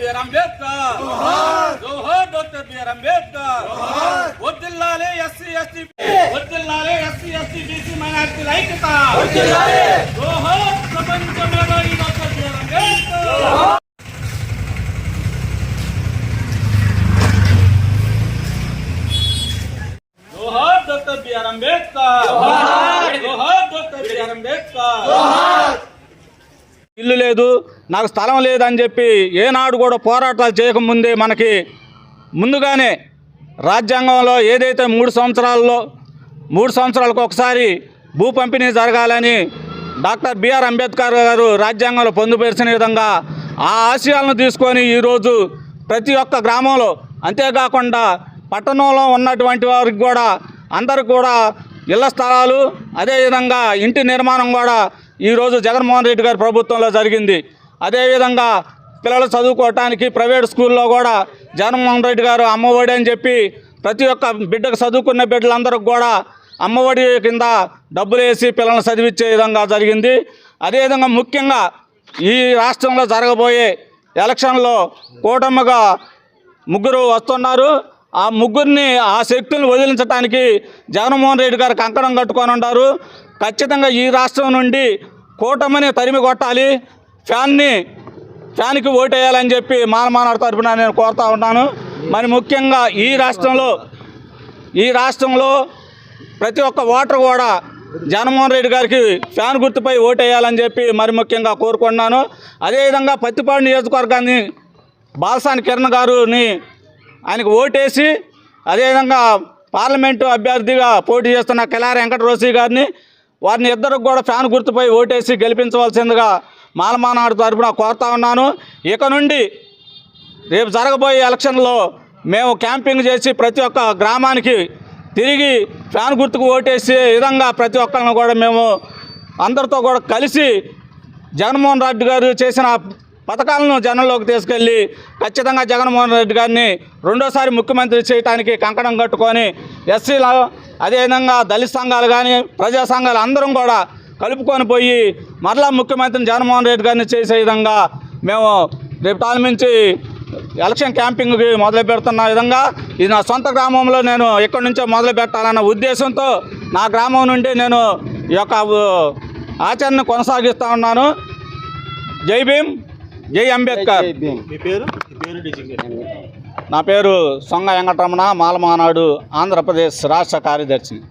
BR Ambedkar జోహార్ doctor BR Ambedkar వర్దిల్లాలే SC ST వర్దిల్లాలే ఎస్సీ ఎస్టీ బీసీ మైనారిటీల ఐక్యత జోహార్ ప్రపంచ మేధావి డాక్టర్ బిఆర్ అంబేద్కర్ జోహార్ డాక్టర్ బిఆర్ అంబేద్కర్ జోహార్ డాక్టర్ బిఆర్ అంబేద్కర్ ఇల్లు లేదు నాకు స్థలం లేదని చెప్పి ఏనాడు కూడా పోరాటాలు చేయకముందే మనకి ముందుగానే రాజ్యాంగంలో ఏదైతే మూడు సంవత్సరాల్లో మూడు సంవత్సరాలకు ఒకసారి భూ పంపిణీ జరగాలని డాక్టర్ బిఆర్ అంబేద్కర్ గారు రాజ్యాంగంలో పొందుపరిచిన విధంగా ఆ ఆశయాలను తీసుకొని ఈరోజు ప్రతి ఒక్క గ్రామంలో అంతేకాకుండా పట్టణంలో ఉన్నటువంటి వారికి కూడా అందరు కూడా ఇళ్ళ స్థలాలు అదేవిధంగా ఇంటి నిర్మాణం కూడా ఈరోజు జగన్మోహన్ రెడ్డి గారి ప్రభుత్వంలో జరిగింది. అదేవిధంగా పిల్లలు చదువుకోవటానికి ప్రైవేట్ స్కూల్లో కూడా జగన్మోహన్ రెడ్డి గారు అమ్మఒడి అని చెప్పి ప్రతి ఒక్క బిడ్డకు చదువుకున్న బిడ్డలందరికి కూడా అమ్మఒడి కింద డబ్బులు వేసి పిల్లల్ని చదివించే విధంగా జరిగింది. అదేవిధంగా ముఖ్యంగా ఈ రాష్ట్రంలో జరగబోయే ఎలక్షన్లో కూటమిగా ముగ్గురు వస్తున్నారు. ఆ ముగ్గురిని ఆ శక్తులను వదిలించడానికి జగన్మోహన్ రెడ్డి గారు కంకణం కట్టుకొని ఉన్నారు ఖచ్చితంగా ఈ రాష్ట్రం నుండి కూటమిని తరిమి కొట్టాలి. ఫ్యాన్ని ఫ్యాన్కి ఓటేయాలని చెప్పి మానమానవ తరపున నేను కోరుతా ఉన్నాను. మరి ముఖ్యంగా ఈ రాష్ట్రంలో ఈ రాష్ట్రంలో ప్రతి ఒక్క ఓటర్ కూడా జగన్మోహన్ రెడ్డి గారికి ఫ్యాన్ గుర్తుపై ఓటేయాలని చెప్పి మరి ముఖ్యంగా కోరుకున్నాను అదేవిధంగా పత్తిపాడు నియోజకవర్గాన్ని బాలసాని కిరణ్ గారుని ఆయనకు ఓటేసి అదేవిధంగా పార్లమెంటు అభ్యర్థిగా పోటీ చేస్తున్న కెలారి వెంకటరోసి గారిని వారిని ఇద్దరికి కూడా ఫ్యాన్ గుర్తుపై ఓటేసి గెలిపించవలసిందిగా మాలమానాడు తరపున కోరుతా ఉన్నాను. ఇక నుండి రేపు జరగబోయే ఎలక్షన్లో మేము క్యాంపింగ్ చేసి ప్రతి ఒక్క గ్రామానికి తిరిగి ఫ్యాన్ గుర్తుకు ఓటేసే విధంగా ప్రతి ఒక్కరిని కూడా మేము అందరితో కూడా కలిసి జగన్మోహన్ రెడ్డి గారు చేసిన పథకాలను జనంలోకి తీసుకెళ్ళి ఖచ్చితంగా జగన్మోహన్ రెడ్డి గారిని రెండోసారి ముఖ్యమంత్రి చేయడానికి కంకణం కట్టుకొని ఎస్సీలో అదేవిధంగా దళిత సంఘాలు కానీ ప్రజా సంఘాలు అందరం కూడా కలుపుకొని పోయి మరలా ముఖ్యమంత్రిని జగన్మోహన్ రెడ్డి గారిని చేసే విధంగా మేము రేపు నుంచి ఎలక్షన్ క్యాంపింగ్కి మొదలు పెడుతున్న విధంగా ఇది నా సొంత గ్రామంలో నేను ఎక్కడి నుంచో మొదలు పెట్టాలన్న ఉద్దేశంతో నా గ్రామం నుండి నేను ఈ యొక్క ఆచరణ కొనసాగిస్తూ ఉన్నాను. జై భీమ్. జై అంబేద్కర్. నా పేరు సొంగ వెంకటరమణ మాలమానాడు ఆంధ్రప్రదేశ్ రాష్ట్ర కార్యదర్శిని.